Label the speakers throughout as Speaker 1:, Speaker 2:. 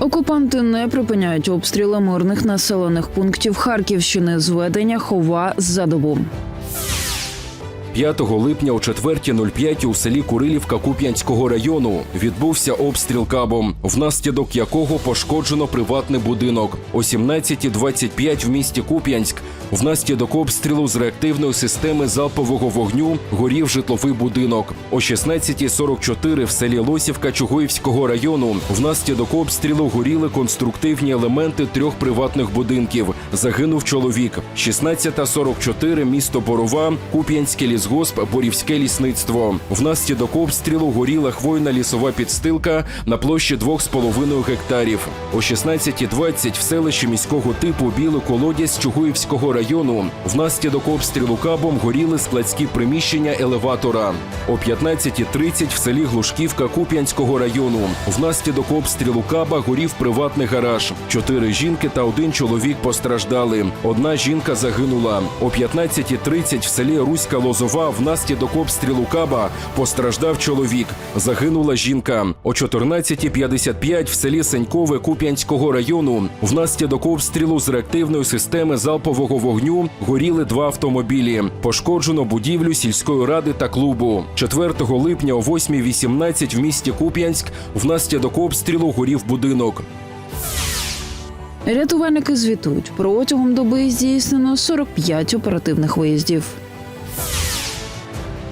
Speaker 1: Окупанти не припиняють обстріли мирних населених пунктів Харківщини. Зведення хова за добу.
Speaker 2: 5 липня о 4.05 у селі Курилівка Куп'янського району відбувся обстріл кабом, внаслідок якого пошкоджено приватний будинок. О 17.25 в місті Куп'янськ внаслідок обстрілу з реактивної системи залпового вогню горів житловий будинок. О 16.44 в селі Лосівка Чугуївського району внаслідок обстрілу горіли конструктивні елементи трьох приватних будинків. Загинув чоловік. 16.44 місто Борова, Куп'янський лісгосп, Борівське лісництво. Внаслідок обстрілу горіла хвойна лісова підстилка на площі 2,5 гектарів. О 16.20 в селищі міського типу Білий колодязь Чугуївського району. Внаслідок обстрілу кабом горіли складські приміщення елеватора. О 15.30 в селі Глушківка Куп'янського району. Внаслідок обстрілу каба горів приватний гараж. Чотири жінки та один чоловік постраждали. Одна жінка загинула. О 15.30 в селі Руська Лозова внаслідок обстрілу каба постраждав чоловік. Загинула жінка. О 14.55 в селі Сенькове Куп'янського району внаслідок обстрілу з реактивної системи залпового вогню горіли два автомобілі. Пошкоджено будівлю сільської ради та клубу. 4 липня о 8.18 в місті Куп'янськ внаслідок обстрілу горів будинок.
Speaker 1: Рятувальники звітують протягом доби здійснено 45 оперативних виїздів.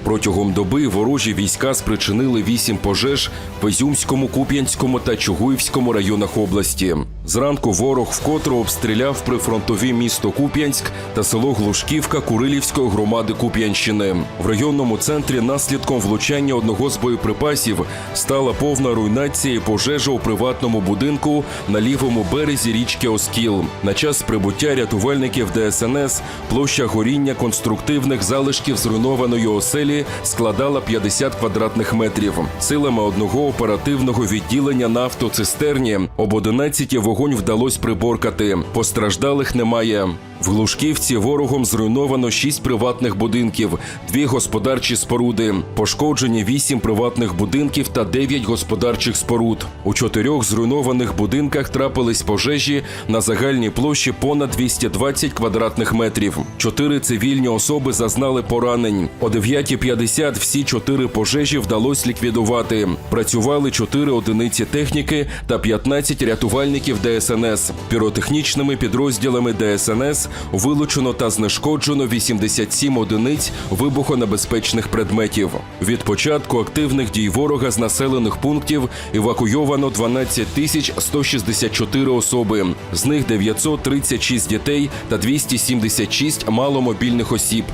Speaker 2: Протягом доби ворожі війська спричинили вісім пожеж в Ізюмському, Куп'янському та Чугуївському районах області. Зранку ворог вкотре обстріляв прифронтові місто Куп'янськ та село Глушківка Курилівської громади Куп'янщини. В районному центрі наслідком влучання одного з боєприпасів стала повна руйнація і пожежа у приватному будинку на лівому березі річки Оскіл. На час прибуття рятувальників ДСНС площа горіння конструктивних залишків зруйнованої оселі складала 50 квадратних метрів. Силами одного оперативного відділення на автоцистерні об 11 вогонь вдалося приборкати. Постраждалих немає. В Глушківці ворогом зруйновано шість приватних будинків, дві господарчі споруди, пошкоджені вісім приватних будинків та дев'ять господарчих споруд. У чотирьох зруйнованих будинках трапились пожежі на загальній площі понад 220 квадратних метрів. Чотири цивільні особи зазнали поранень. О 9.50 всі чотири пожежі вдалося ліквідувати. Працювали чотири одиниці техніки та 15 рятувальників ДСНС. Піротехнічними підрозділами ДСНС вилучено та знешкоджено 87 одиниць вибухонебезпечних предметів. Від початку активних дій ворога з населених пунктів евакуйовано 12 тисяч 164 особи. З них 936 дітей та 276 маломобільних осіб.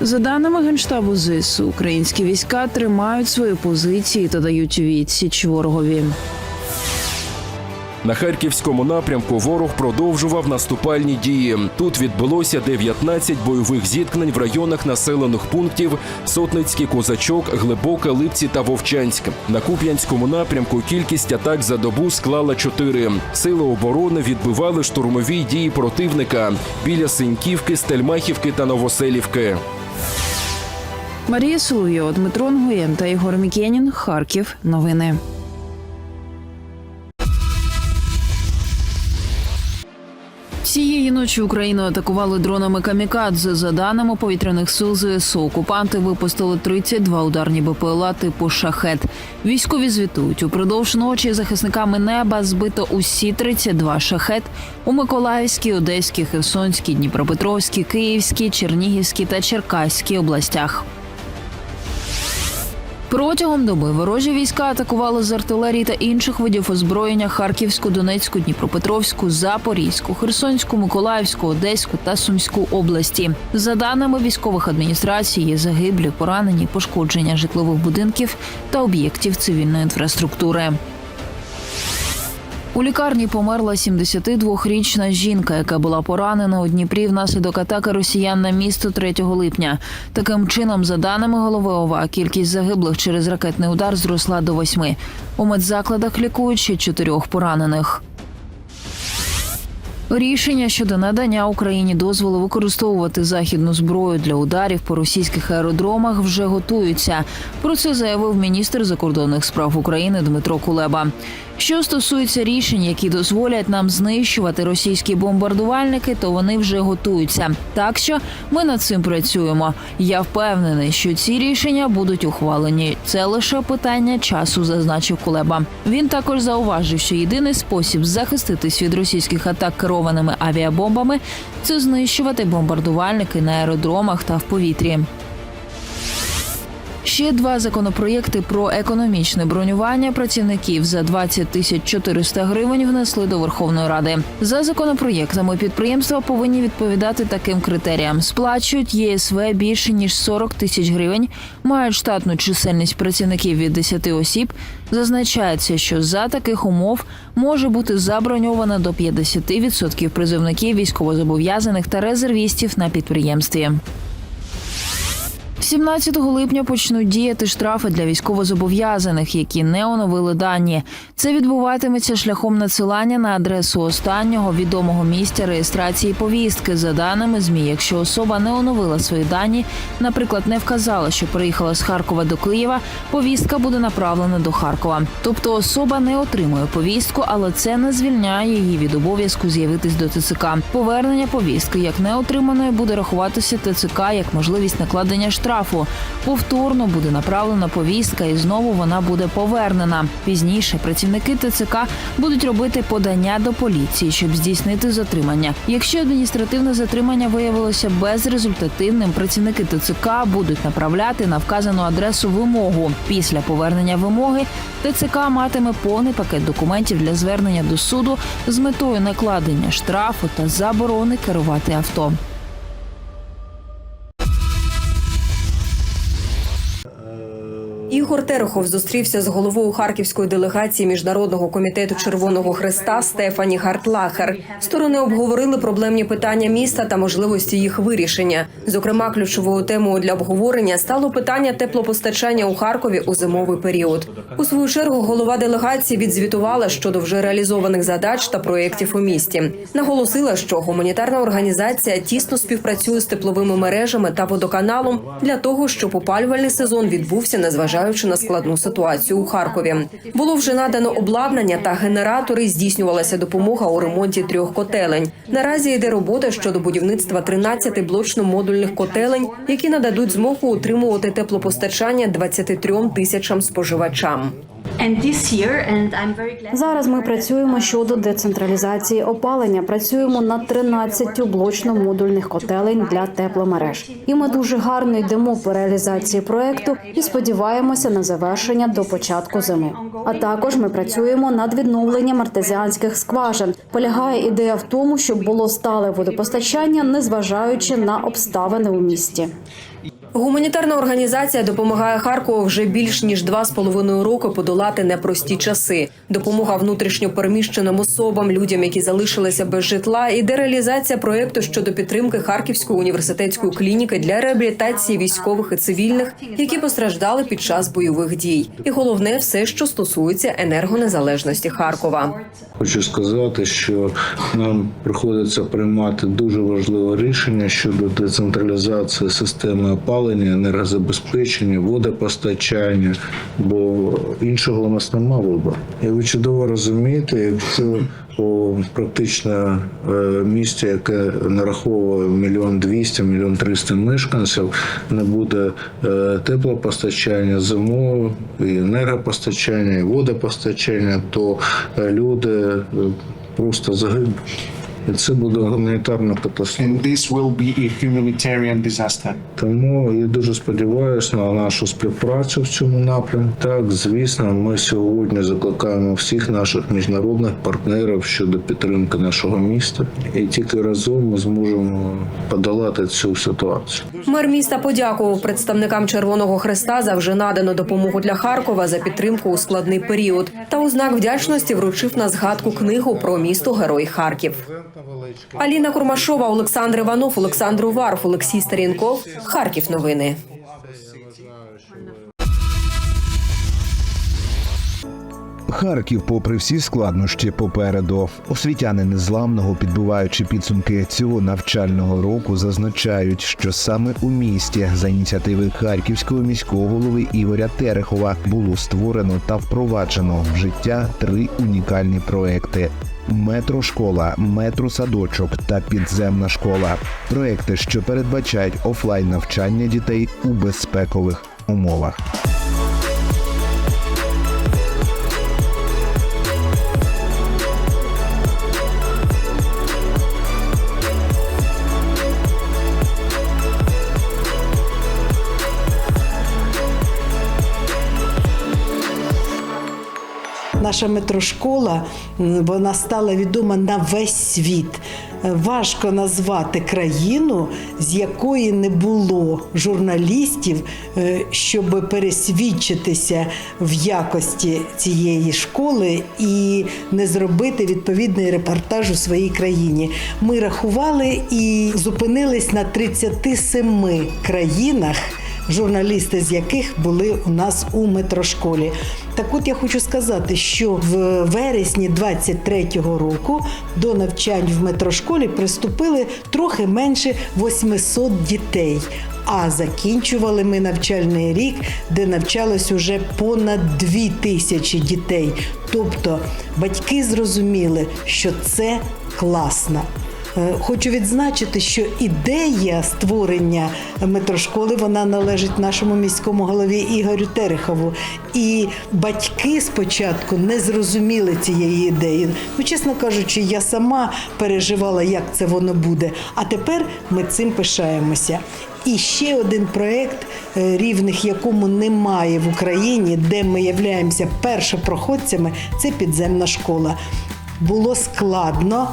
Speaker 1: За даними генштабу ЗСУ, українські війська тримають свої позиції та дають відсіч ворогові.
Speaker 2: На харківському напрямку ворог продовжував наступальні дії. Тут відбулося 19 бойових зіткнень в районах населених пунктів Сотницький Козачок, Глибоке, Липці та Вовчанськ. На Куп'янському напрямку кількість атак за добу склала 4. Сили оборони відбивали штурмові дії противника біля Синьківки, Стельмахівки та Новоселівки.
Speaker 1: Марія Соловйова, Дмитро Нгуєн та Ігор Мікенін. Харків. Новини. Цієї ночі Україну атакували дронами камікадзе. За даними повітряних сил ЗСУ, окупанти випустили 32 ударні БПЛА типу шахет. Військові звітують упродовж ночі захисниками неба збито усі 32 шахет у Миколаївській, Одеській, Херсонській, Дніпропетровській, Київській, Чернігівській та Черкаській областях. Протягом доби ворожі війська атакували з артилерії та інших видів озброєння Харківську, Донецьку, Дніпропетровську, Запорізьку, Херсонську, Миколаївську, Одеську та Сумську області. За даними військових адміністрацій, є загиблі, поранені, пошкодження житлових будинків та об'єктів цивільної інфраструктури. У лікарні померла 72-річна жінка, яка була поранена у Дніпрі внаслідок атаки росіян на місто 3 липня. Таким чином, за даними голови ОВА, кількість загиблих через ракетний удар зросла до восьми. У медзакладах лікують ще чотирьох поранених. Рішення щодо надання Україні дозволу використовувати західну зброю для ударів по російських аеродромах вже готуються. Про це заявив міністр закордонних справ України Дмитро Кулеба. Що стосується рішень, які дозволять нам знищувати російські бомбардувальники, то вони вже готуються. Так що ми над цим працюємо. Я впевнений, що ці рішення будуть ухвалені. Це лише питання часу, зазначив Кулеба. Він також зауважив, що єдиний спосіб захиститись від російських атак керованими авіабомбами це знищувати бомбардувальники на аеродромах та в повітрі. Ще два законопроєкти про економічне бронювання працівників за 20 тисяч 400 гривень внесли до Верховної Ради. За законопроєктами підприємства повинні відповідати таким критеріям: сплачують ЄСВ більше ніж 40 тисяч гривень, мають штатну чисельність працівників від 10 осіб. Зазначається, що за таких умов може бути заброньовано до 50% призовників військовозобов'язаних та резервістів на підприємстві. 17 липня почнуть діяти штрафи для військовозобов'язаних, які не оновили дані. Це відбуватиметься шляхом надсилання на адресу останнього відомого місця реєстрації повістки за даними ЗМІ. Якщо особа не оновила свої дані, наприклад, не вказала, що приїхала з Харкова до Києва, повістка буде направлена до Харкова. Тобто особа не отримує повістку, але це не звільняє її від обов'язку з'явитись до ТЦК. Повернення повістки як не отриманої буде рахуватися ТЦК як можливість накладення штрафу. Повторно буде направлена повістка, і знову вона буде повернена. Пізніше працівники ТЦК будуть робити подання до поліції, щоб здійснити затримання. Якщо адміністративне затримання виявилося безрезультативним, працівники ТЦК будуть направляти на вказану адресу вимогу. Після повернення вимоги ТЦК матиме повний пакет документів для звернення до суду з метою накладення штрафу та заборони керувати авто.
Speaker 3: Ігор Терехов зустрівся з головою харківської делегації міжнародного комітету Червоного Христа Стефані Гартлахер. Сторони обговорили проблемні питання міста та можливості їх вирішення. Зокрема, ключовою темою для обговорення стало питання теплопостачання у Харкові у зимовий період. У свою чергу голова делегації відзвітувала щодо вже реалізованих задач та проєктів у місті. Наголосила, що гуманітарна організація тісно співпрацює з тепловими мережами та водоканалом для того, щоб опалювальний сезон відбувся, незважаючи на складну ситуацію у Харкові. Було вже надано обладнання та генератори. Здійснювалася допомога у ремонті трьох котелень. Наразі йде робота щодо будівництва 13 блочно-модульних котелень, які нададуть змогу утримувати теплопостачання 23 тисячам споживачам.
Speaker 4: Зараз ми працюємо щодо децентралізації опалення. Працюємо над 13 блочно-модульних котелень для тепломереж. І ми дуже гарно йдемо по реалізації проекту і сподіваємося на завершення до початку зими. А також ми працюємо над відновленням артезіанських скважин. Полягає ідея в тому, щоб було стале водопостачання, незважаючи на обставини у місті.
Speaker 3: Гуманітарна організація допомагає Харкову вже більш ніж два з половиною роки подолати непрості часи. Допомога внутрішньо переміщеним особам, людям, які залишилися без житла, і дереалізація проєкту щодо підтримки Харківської університетської клініки для реабілітації військових і цивільних, які постраждали під час бойових дій. І головне, все, що стосується енергонезалежності Харкова.
Speaker 5: Хочу сказати, що нам приходиться приймати дуже важливе рішення щодо децентралізації системи опалення, енергозабезпечення, водопостачання, бо іншого у нас нема вибору. І ви чудово розумієте, якщо по практично е, місті, яке нараховує мільйон двісті, мільйон триста мешканців, не буде е, теплопостачання зимою, і енергопостачання, і водопостачання, то е, люди просто загинуть. І це буде гуманітарна катастрофа.
Speaker 6: and this will be a humanitarian disaster.
Speaker 5: Тому я дуже сподіваюся на нашу співпрацю в цьому напрямку. Так, звісно, ми сьогодні закликаємо всіх наших міжнародних партнерів щодо підтримки нашого міста, і тільки разом ми зможемо подолати цю ситуацію.
Speaker 3: Мер міста подякував представникам Червоного Хреста за вже надану допомогу для Харкова за підтримку у складний період. Та у знак вдячності вручив на згадку книгу про місто Герой Харків. Аліна Курмашова, Олександр Іванов, Олександр Уваров, Олексій Старінков. Харків новини.
Speaker 7: Харків, попри всі складнощі попереду, освітяни незламного, підбиваючи підсумки цього навчального року, зазначають, що саме у місті за ініціативи харківського міського голови Ігоря Терехова було створено та впроваджено в життя три унікальні проекти. Метрошкола, метросадочок та підземна школа проекти, що передбачають офлайн навчання дітей у безпекових умовах.
Speaker 8: Наша метрошкола вона стала відома на весь світ. Е, Важко назвати країну, з якої не було журналістів, е, щоб пересвідчитися в якості цієї школи і не зробити відповідний репортаж у своїй країні. Ми рахували і зупинились на 37 країнах журналісти з яких були у нас у метрошколі. Так от я хочу сказати, що в вересні 23-го року до навчань в метрошколі приступили трохи менше 800 дітей. А закінчували ми навчальний рік, де навчалось уже понад 2 тисячі дітей. Тобто батьки зрозуміли, що це класно. Е, Хочу відзначити, що ідея створення метрошколи вона належить нашому міському голові Ігорю Терехову. І батьки спочатку не зрозуміли цієї ідеї. Ну, чесно кажучи, я сама переживала, як це воно буде. А тепер ми цим пишаємося. І ще один проект, е, рівних якому немає в Україні, де ми являємося першопроходцями, це підземна школа. Було складно,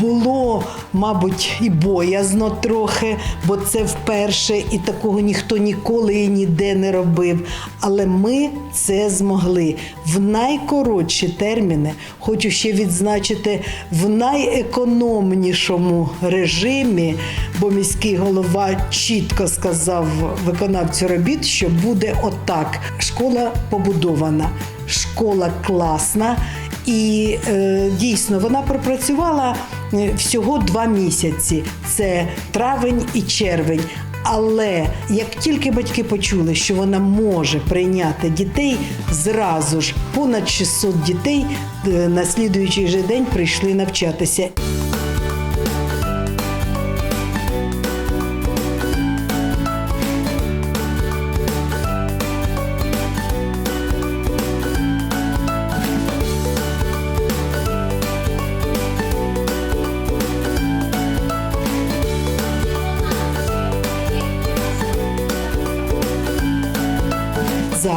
Speaker 8: було, мабуть, і боязно трохи, бо це вперше, і такого ніхто ніколи і ніде не робив. Але ми це змогли в найкоротші терміни. Хочу ще відзначити в найекономнішому режимі, бо міський голова чітко сказав виконавцю робіт, що буде отак. Школа побудована, школа класна. І е, дійсно вона пропрацювала е, всього два місяці: це травень і червень. Але як тільки батьки почули, що вона може прийняти дітей, зразу ж понад 600 дітей е, на слідуючий же день прийшли навчатися.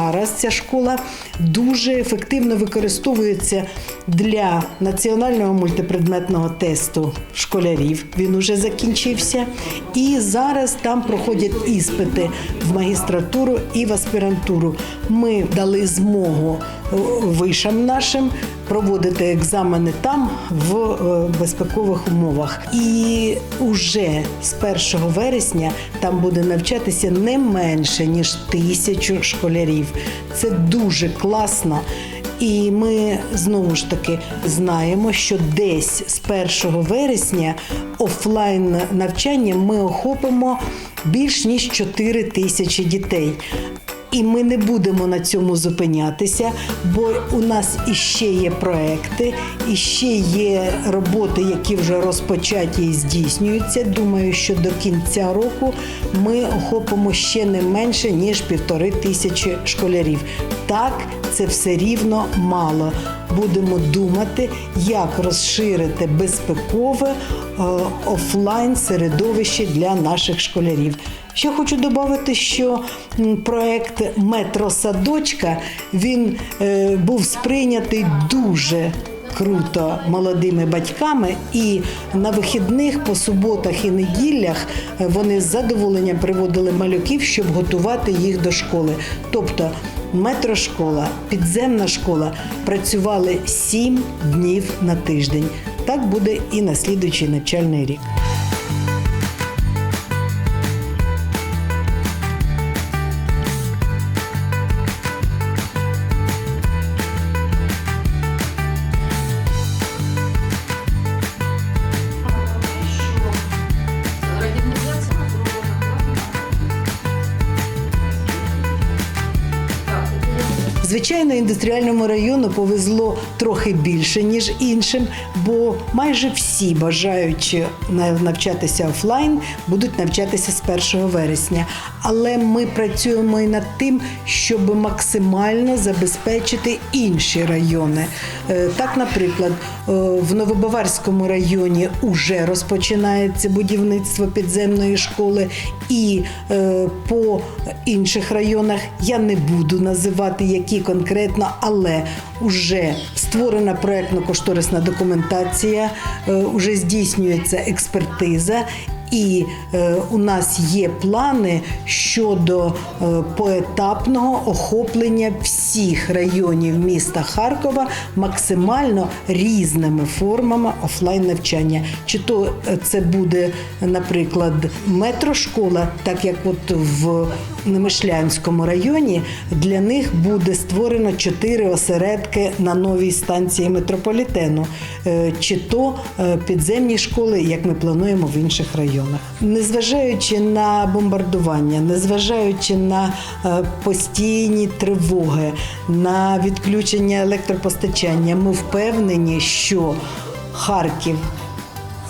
Speaker 8: Зараз ця школа дуже ефективно використовується для національного мультипредметного тесту школярів. Він уже закінчився. І зараз там проходять іспити в магістратуру і в аспірантуру. Ми дали змогу е, вишам нашим проводити екзамени там в е, безпекових умовах. І уже з 1 вересня там буде навчатися не менше ніж тисячу школярів. Це дуже класно. І ми знову ж таки знаємо, що десь з 1 вересня офлайн навчанням ми охопимо більш ніж 4 тисячі дітей. І ми не будемо на цьому зупинятися, бо у нас іще є проекти, іще є роботи, які вже розпочаті і здійснюються. Думаю, що до кінця року ми охопимо ще не менше ніж півтори тисячі школярів. Так, це все рівно мало. Будемо думати, як розширити безпекове е, офлайн середовище для наших школярів. Ще хочу додати, що проект Метросадочка він е, був сприйнятий дуже круто молодими батьками, і на вихідних по суботах і неділях е, вони з задоволенням приводили малюків, щоб готувати їх до школи. Тобто метрошкола, підземна школа працювали сім днів на тиждень. Так буде і на слідуючий навчальний рік. Звичайно, індустріальному району повезло трохи більше, ніж іншим, бо майже всі бажаючи навчатися офлайн будуть навчатися з 1 вересня. Але ми працюємо і над тим, щоб максимально забезпечити інші райони. Е, Так, наприклад, е, в Новобаварському районі вже розпочинається будівництво підземної школи, і е, по інших районах я не буду називати які конкретно, але вже створена проектно-кошторисна документація, вже здійснюється експертиза. І е, у нас є плани щодо е, поетапного охоплення всіх районів міста Харкова максимально різними формами офлайн навчання. Чи то е, це буде, наприклад, метрошкола, так як от в Немишлянському районі для них буде створено чотири осередки на новій станції метрополітену, Е, чи то е, підземні школи, як ми плануємо в інших районах. Незважаючи на бомбардування, незважаючи на е, постійні тривоги, на відключення електропостачання, ми впевнені, що Харків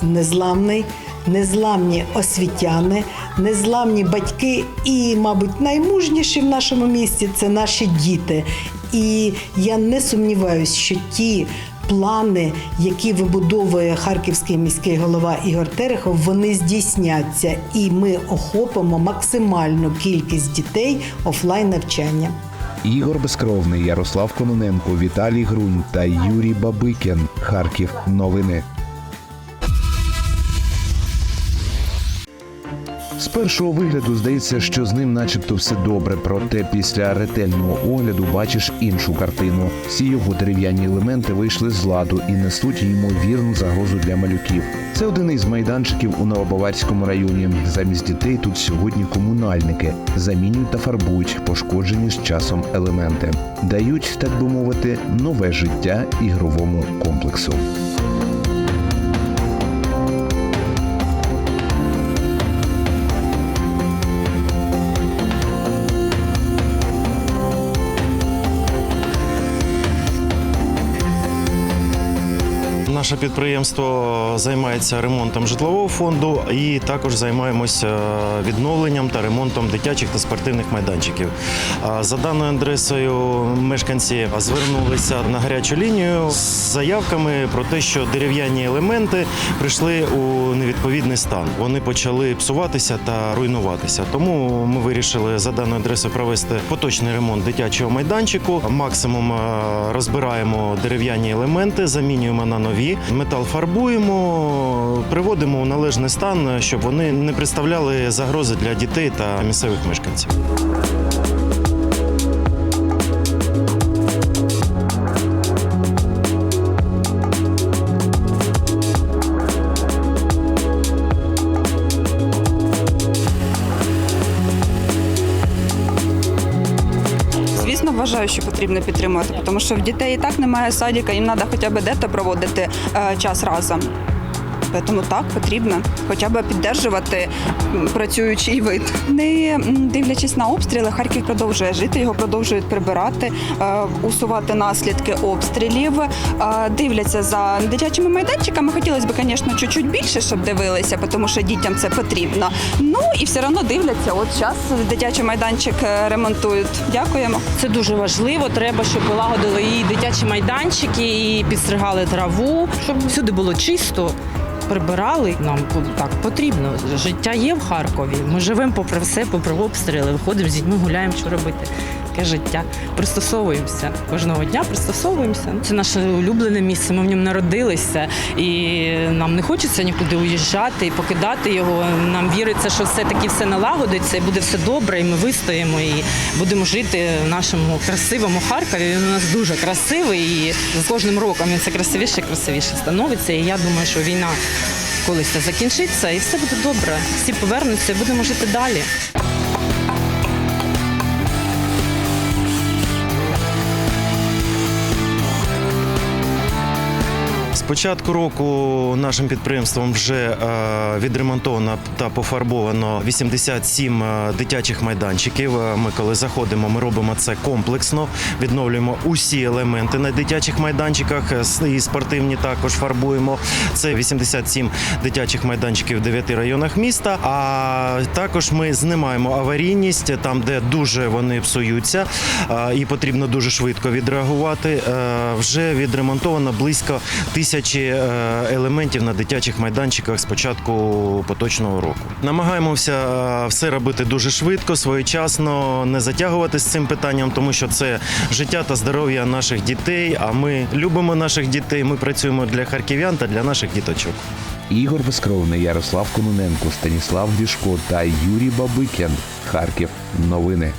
Speaker 8: незламний, незламні освітяни, незламні батьки і, мабуть, наймужніші в нашому місті це наші діти. І я не сумніваюся, що ті. Плани, які вибудовує харківський міський голова Ігор Терехов, вони здійсняться, і ми охопимо максимальну кількість дітей офлайн навчання.
Speaker 7: Ігор Безкровний, Ярослав Кононенко, Віталій Грунь та Юрій Бабикін. Харків. Новини. З першого вигляду здається, що з ним начебто все добре, проте після ретельного огляду бачиш іншу картину. Всі його дерев'яні елементи вийшли з ладу і несуть ймовірну загрозу для малюків. Це один із майданчиків у Новобаварському районі. Замість дітей тут сьогодні комунальники замінюють та фарбують пошкоджені з часом елементи, дають, так би мовити, нове життя ігровому комплексу.
Speaker 9: Наше підприємство займається ремонтом житлового фонду і також займаємося відновленням та ремонтом дитячих та спортивних майданчиків. За даною адресою мешканці звернулися на гарячу лінію з заявками про те, що дерев'яні елементи прийшли у невідповідний стан. Вони почали псуватися та руйнуватися. Тому ми вирішили за даною адресою провести поточний ремонт дитячого майданчику. Максимум е, розбираємо дерев'яні елементи, замінюємо на нові, метал фарбуємо, приводимо у належний стан, щоб вони не представляли загрози для дітей та місцевих мешканців.
Speaker 10: Потрібно підтримувати, тому що в дітей і так немає садика, їм треба хоча б де-то проводити е, час разом. Тому так потрібно хоча б піддержувати працюючий вид. Не дивлячись на обстріли, Харків продовжує жити, його продовжують прибирати, е, усувати наслідки обстрілів. Е, Дивляться за дитячими майданчиками. Хотілося б, звісно, чуть-чуть більше, щоб дивилися, тому що дітям це потрібно. Ну і все одно дивляться. От зараз дитячий майданчик е, ремонтують. Дякуємо.
Speaker 11: Це дуже важливо. Треба, щоб полагодили і дитячі майданчики, і підстригали траву, щоб всюди було чисто. Прибирали нам так потрібно. Життя є в Харкові. Ми живемо попри все, попри обстріли. Виходимо з дітьми, гуляємо, що робити. Таке життя. Пристосовуємося кожного дня. Пристосовуємося. Це наше улюблене місце. Ми в ньому народилися, і нам не хочеться нікуди уїжджати і покидати його. Нам віриться, що все таки все налагодиться, і буде все добре, і ми вистоїмо і будемо жити в нашому красивому Харкові. Він у нас дуже красивий, і з кожним роком він все красивіше красивіше становиться. І я думаю, що війна колись закінчиться, і все буде добре. Всі повернуться, і будемо жити далі.
Speaker 9: Початку року нашим підприємством вже е, відремонтовано та пофарбовано 87 е, дитячих майданчиків. Е, Ми коли заходимо, ми робимо це комплексно, відновлюємо усі елементи на дитячих майданчиках і спортивні також фарбуємо. Це 87 дитячих майданчиків в 9 районах міста. А також ми знімаємо аварійність там, де дуже вони псуються, і потрібно дуже швидко відреагувати. Вже відремонтовано близько тисячі е, елементів на дитячих майданчиках з початку поточного року. Намагаємося е, все робити дуже швидко, своєчасно, не затягувати з цим питанням, тому що це життя та здоров'я наших дітей. А ми любимо наших дітей. Ми працюємо для харків'ян та для наших діточок.
Speaker 7: Ігор Безкровний, Ярослав Кононенко, Станіслав Дішко та Юрій Бабикін. Харків. Новини.